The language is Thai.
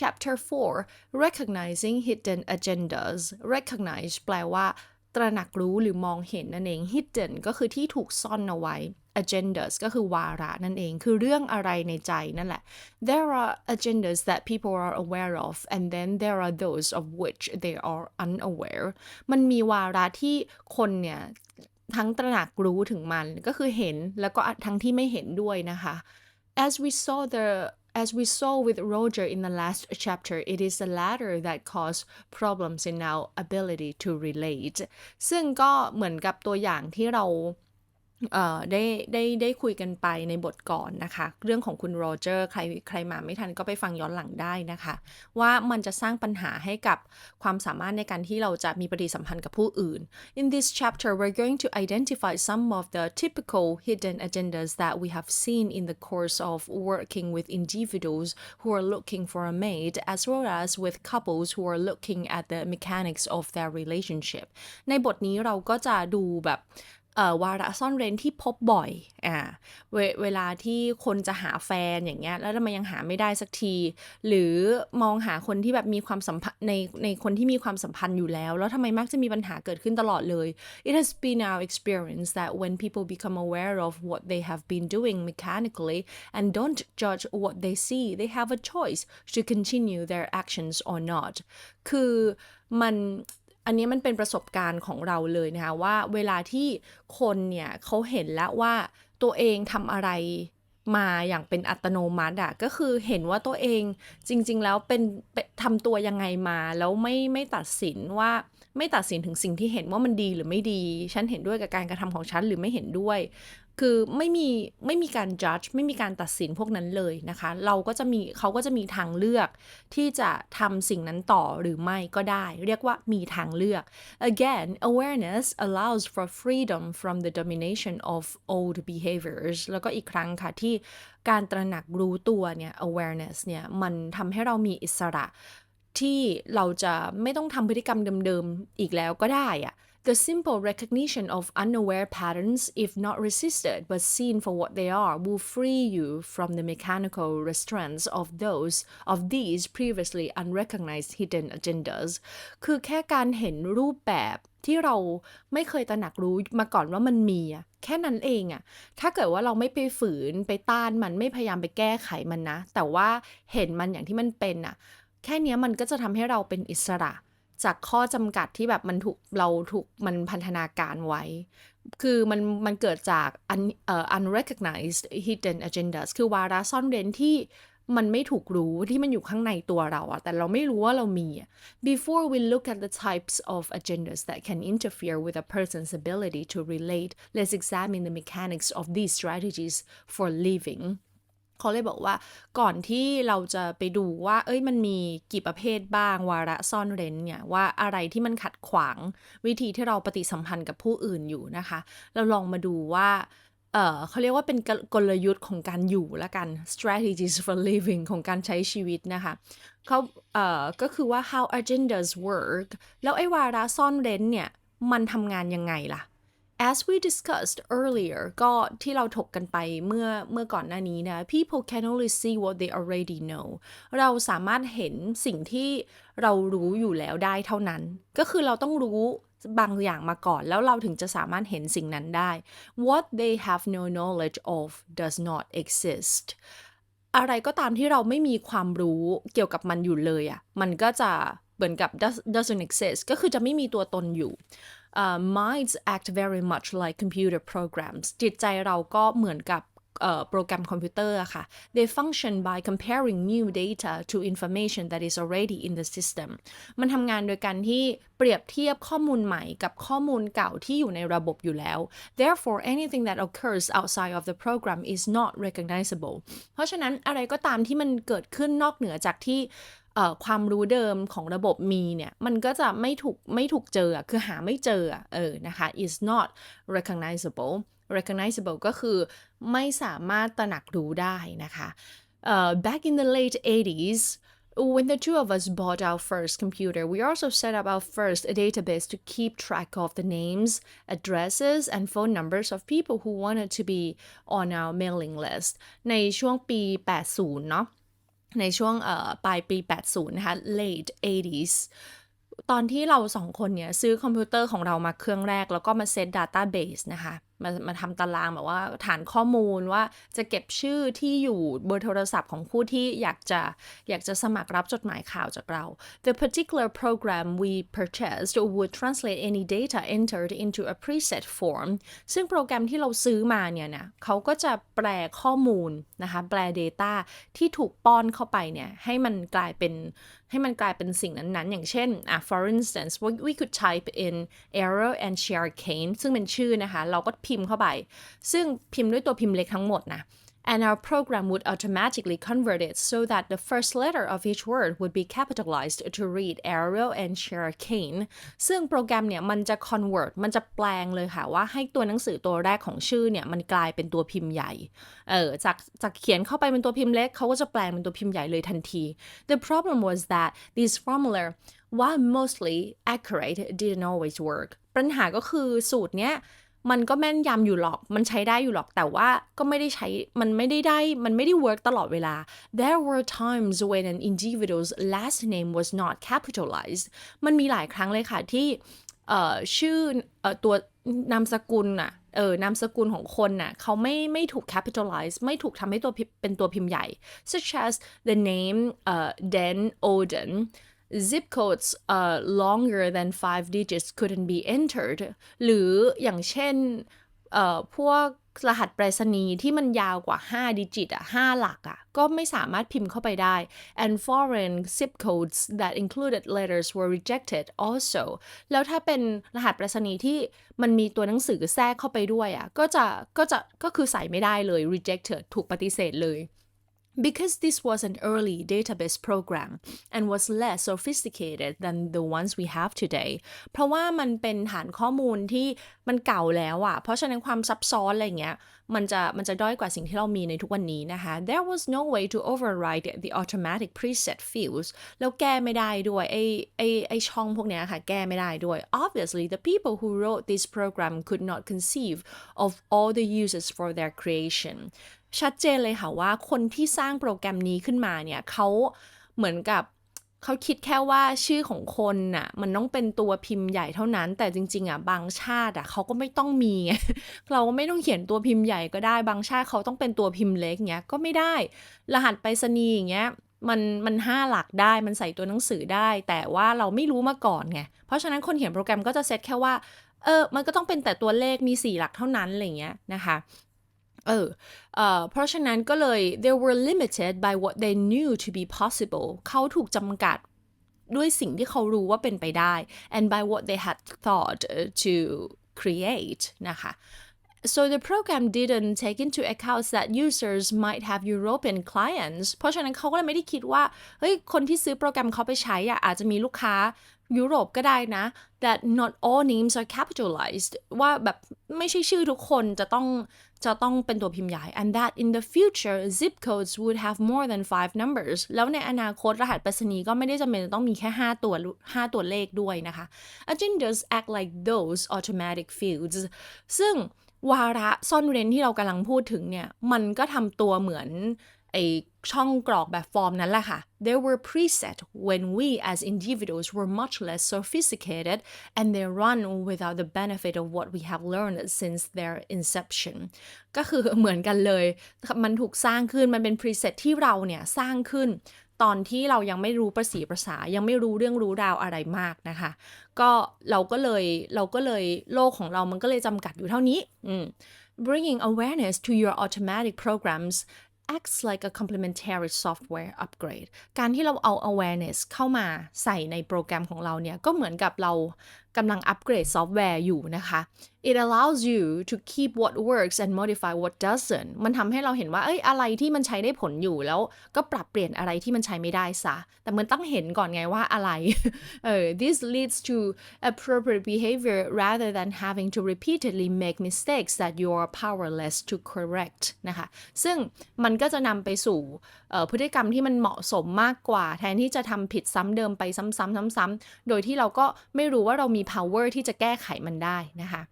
Chapter 4 Recognizing Hidden Agendas Recognize แปลว่า ตระหนักรู้หรือมองเห็นนั่นเอง Hidden ก็คือที่ถูกซ่อนเอาไว้ agendas ก็คือวาระนั่นเอง คือเรื่องอะไรในใจนั่นแหละ there are agendas that people are aware of and then there are those of which they are unaware มันมีวาระที่คนเนี่ย ทั้งตระหนักรู้ถึงมันก็คือเห็นแล้วก็ทั้งที่ไม่เห็นด้วยนะคะ as we saw the as we saw with Roger in the last chapter, it is the latter that cause problems in our ability to relate ซึ่งก็เหมือนกับตัวอย่างที่เรา ได้ได้ได้คุยกันไปในบทก่อนนะคะ เรื่องของคุณโรเจอร์ใครใครมาไม่ทันก็ไปฟังย้อนหลังได้นะคะ ว่ามันจะสร้างปัญหาให้กับความสามารถในการที่เราจะมีปฏิสัมพันธ์กับผู้อื่น In this chapter we're going to identify some of the typical hidden agendas that we have seen in the course of working with individuals who are looking for a mate as well as with couples who are looking at the mechanics of their relationship ในบทนี้เราก็จะดูแบบ วาระซ่อนเร้นที่พบบ่อยอ่าเวเวลาที่คนจะหาแฟนอย่างเงี้ยแล้วทำไมยังหาไม่ได้สักที หรือมองหาคนที่แบบมีความสัมพันธ์ในในคนที่มีความสัมพันธ์อยู่แล้ว แล้วทำไมมักจะมีปัญหาเกิดขึ้นตลอดเลย It has been our experience that when people become aware of what they have been doing mechanically and don't judge what they see they have a choice to continue their actions or not คือมัน อันนี้มันเป็นประสบการณ์ของเราเลยนะคะว่าเวลาที่คนเนี่ยเขาเห็นแล้วว่าตัวเองทำอะไรมาอย่างเป็นอัตโนมัติอะก็คือเห็นว่าตัวเองจริง ๆ แล้วเป็นทำตัวยังไงมา แล้วไม่ไม่ตัดสินว่า ไม่ตัดสินถึงสิ่งที่เห็นว่ามันดีหรือไม่ดี ฉันเห็นด้วยกับการกระทำของฉันหรือไม่เห็นด้วย คือไม่มีไม่มีการ judge ไม่มีการตัดสินพวกนั้นเลยนะคะ เราก็จะมีเขาก็จะมีทางเลือกที่จะทำสิ่งนั้นต่อหรือไม่ก็ได้ เรียกว่ามีทางเลือก again awareness allows for freedom from the domination of old behaviors แล้วก็อีกครั้งค่ะที่การตระหนักรู้ตัวเนี่ย awareness เนี่ยมันทำให้เรามีอิสระ ที่เราจะไม่ต้องทำพฤติกรรมเดิมๆ อีกแล้วก็ได้อะ The simple recognition of unaware patterns, if not resisted but seen for what they are, will free you from the mechanical restraints of those of these previously unrecognized hidden agendas คือแค่การเห็นรูปแบบที่เราไม่เคยตระหนักรู้มาก่อนว่ามันมีอะแค่นั้นเองอะถ้าเกิดว่าเราไม่ไปฝืนไปต้านมันไม่พยายามไปแก้ไขมันนะ แต่ว่าเห็นมันอย่างที่มันเป็นอะ แค่นี้มันก็จะทำให้เราเป็นอิสระ จากข้อจำกัดที่แบบมันถูกเราถูกมันพันธนาการไว้ คือมันมันเกิดจาก un, uh, unrecognized hidden agendas คือวาระซ่อนเร้นที่มันไม่ถูกรู้ที่มันอยู่ข้างในตัวเราอะแต่เราไม่รู้ว่าเรามี before we look at the types of agendas that can interfere with a person's ability to relate let's examine the mechanics of these strategies for living เขาเลยบอกว่าก่อนที่เราจะไปดูว่า เอ้ยมันมีกี่ประเภทบ้างวาระซ่อนเร้นเนี่ยว่าอะไรที่มันขัดขวางวิธีที่เราปฏิสัมพันธ์กับผู้อื่นอยู่นะคะ เราลองมาดูว่าเเขาเรียกว่าเป็นกลยุทธ์ของการอยู่ละกัน strategies for living ของการใช้ชีวิตนะคะเขาเก็คือว่า how agendas work แล้วไอ้วาระซ่อนเร้นเนี่ย มันทำงานยังไงล่ะ as we discussed earlier ก็ที่เราถกกันไปเมื่อเมื่อก่อนหน้านี้นะ people can only see what they already know เราสามารถเห็นสิ่งที่เรารู้อยู่แล้วได้เท่านั้น ก็คือเราต้องรู้บางอย่างมาก่อน แล้วเราถึงจะสามารถเห็นสิ่งนั้นได้ what they have no knowledge of does not exist อะไรก็ตามที่เราไม่มีความรู้เกี่ยวกับมันอยู่เลยอะ่ะ มันก็จะเหมือนกับ doesn't exist ก็คือจะไม่มีตัวตนอยู่ uh, minds act very much like computer programs จิตใจเราก็เหมือนกับโปรแกรมคอมพิวเตอร์ค่ะ they function by comparing new data to information that is already in the system มันทำงานโดยการที่เปรียบเทียบข้อมูลใหม่กับข้อมูลเก่าที่อยู่ในระบบอยู่แล้ว therefore anything that occurs outside of the program is not recognizable เพราะฉะนั้นอะไรก็ตามที่มันเกิดขึ้นนอกเหนือจากที่ ความรู้เดิมของระบบมีเนี่ย มันก็จะไม่ถูกไม่ถูกเจอคือหาไม่เจอเออนะคะ is not recognizable recognizable ก็คือไม่สามารถตระหนักรู้ได้นะคะ uh, back in the late 80s when the two of us bought our first computer, we also set up our first database to keep track of the names, addresses, and phone numbers of people who wanted to be on our mailing list. ในช่วงปี 80 เนาะ ในช่วงปลายปี 80 นะคะ late 80s ตอนที่เราสองคนเนี่ยซื้อคอมพิวเตอร์ของเรามาเครื่องแรก แล้วก็มาเซต Database นะคะ มามาทำตารางแบบว่าฐานข้อมูลว่าจะเก็บชื่อที่อยู่เบอร์โทรศัพท์ของผู้ที่อยากจะอยากจะสมัครรับจดหมายข่าวจากเรา The particular program we purchased would translate any data entered into a preset form ซึ่งโปรแกรมที่เราซื้อมาเนี่ยนะเขาก็จะแปลข้อมูลนะคะ แปล Data ที่ถูกป้อนเข้าไปเนี่ย ให้มันกลายเป็นให้มันกลายเป็นสิ่งนั้นๆ อย่างเช่นอะ for instance we could type in error and share cane ซึ่งเป็นชื่อนะคะ เราก็พิมพ์เข้าไป ซึ่งพิมพ์ด้วยตัวพิมพ์เล็กทั้งหมดนะ and our program would automatically convert it so that the first letter of each word would be capitalized to read Arial and share cane ซึ่งโปรแกรมเนี่ยมันจะ convert มันจะแปลงเลยค่ะว่าให้ตัวหนังสือตัวแรกของชื่อเนี่ยมันกลายเป็นตัวพิมพ์ใหญ่ เออจากจากเขียนเข้าไปเป็นตัวพิมพ์เล็กเขาก็จะแปลงเป็นตัวพิมพ์ใหญ่เลยทันที The problem was that this formula while mostly accurate didn't always work ปัญหาก็คือสูตรเนี้ย มันก็แม่นยำอยู่หรอก มันใช้ได้อยู่หรอก แต่ว่าก็ไม่ได้ใช้ มันไม่ได้ได้ มันไม่ได้ work ตลอดเวลา There were times when an individual's last name was not capitalized มันมีหลายครั้งเลยค่ะที่ชื่อตัวนามสกุลน่ะเออนามสกุลของคนน่ะเขาไม่ไม่ถูก capitalize ไม่ถูกทำให้ตัวเป็นตัวพิมพ์ใหญ่ such as the name เอ่อ Den Oden zip codes uh, longer than five digits couldn't be entered หรืออย่างเช่นเอ่อพวกรหัสไปรษณีย์ที่มันยาวกว่า 5 ดิจิตอะ5หลักอะก็ไม่สามารถพิมพ์เข้าไปได้ and foreign zip codes that included letters were rejected also แล้วถ้าเป็นรหัสไปรษณีย์ที่มันมีตัวหนังสือแทรกเข้าไปด้วยอะก็จะก็จะก็คือใส่ไม่ได้เลย rejected ถูกปฏิเสธเลย Because this was an early database program and was less sophisticated than the ones we have today เพราะว่ามันเป็นฐานข้อมูลที่มันเก่าแล้วอะเพราะฉะนั้นความซับซ้อนอะไรเงี้ยมันจะมันจะด้อยกว่าสิ่งที่เรามีในทุกวันนี้นะคะ There was no way to override the automatic preset fields แล้วแก้ไม่ได้ด้วยไอไอไอช่องพวกเนี้ยค่ะ แก้ไม่ได้ด้วย Obviously the people who wrote this program could not conceive of all the uses for their creation ชัดเจนเลยค่ะว่าคนที่สร้างโปรแกรมนี้ขึ้นมาเนี่ยเขาเหมือนกับเขาคิดแค่ว่าชื่อของคนน่ะมันต้องเป็นตัวพิมพ์ใหญ่เท่านั้น แต่จริงๆอะบางชาติอะเขาก็ไม่ต้องมีเราก็ไม่ต้องเขียนตัวพิมพ์ใหญ่ก็ได้ บางชาติเขาต้องเป็นตัวพิมพ์เล็กเงี้ยก็ไม่ได้ รหัสไปรษณีย์อย่างเงี้ยมันมันห้าหลักได้มันใส่ตัวหนังสือได้ แต่ว่าเราไม่รู้มาก่อนไงเพราะฉะนั้นคนเขียนโปรแกรมก็จะเซตแค่ว่าเออมันก็ต้องเป็นแต่ตัวเลขมีสี่หลักเท่านั้นอะไรเงี้ยนะคะ เออเอ่อเพราะฉะนั้นก็เลย they were limited by what they knew to be possible เขาถูกจำกัดด้วยสิ่งที่เขารู้ว่าเป็นไปได้ and by what they had thought to create นะคะ So the program didn't take into account that users might have European clients เพราะฉะนั้นเขาก็เลยไม่ได้คิดว่า เฮ้ย คนที่ซื้อโปรแกรมเขาไปใช้อะอาจจะมีลูกค้า ยุโรปก็ได้นะ that not all names are capitalized ว่าแบบไม่ใช่ชื่อทุกคนจะต้องจะต้องเป็นตัวพิมพ์ใหญ่ and that in the future zip codes would have more than five numbers แล้วในอนาคตรหัสไปรษณีย์ก็ไม่ได้จำเป็นต้องมีแค่ 5 ตัว 5 ตัวเลขด้วยนะคะ agendas act like those automatic fields ซึ่งวาระซ่อนเร้นที่เรากำลังพูดถึงเนี่ย มันก็ทำตัวเหมือน ไอช่องกรอกแบบฟอร์มนั้นแหละค่ะ They were preset when we as individuals were much less sophisticated and they run without the benefit of what we have learned since their inception ก็คือเหมือนกันเลย มันถูกสร้างขึ้น มันเป็น preset ที่เราเนี่ย สร้างขึ้น ตอนที่เรายังไม่รู้ประสีภาษา ยังไม่รู้เรื่องรู้ราวอะไรมากนะคะ ก็เราก็เลย เราก็เลยโลกของเรามันก็เลยจำกัดอยู่เท่านี้ bringing awareness to your automatic programs acts like a complementary software upgrade การที่เราเอา awareness เข้ามาใส่ในโปรแกรมของเราเนี่ย ก็เหมือนกับเรา กำลังอัปเกรดซอฟต์แวร์อยู่นะคะ it allows you to keep what works and modify what doesn't มันทำให้เราเห็นว่า เอ้ย อะไรที่มันใช้ได้ผลอยู่แล้วก็ปรับเปลี่ยนอะไรที่มันใช้ไม่ได้ซะ แต่มันต้องเห็นก่อนไงว่าอะไร เออ this leads to appropriate behavior rather than having to repeatedly make mistakes that you're powerless to correct นะคะ ซึ่งมันก็จะนำไปสู่พฤติกรรมที่มันเหมาะสมมากกว่า แทนที่จะทำผิดซ้ำเดิมไปซ้ำๆซ้ำๆโดยที่เราก็ไม่รู้ว่าเรามี power ที่จะแก้ไขมันได้นะคะ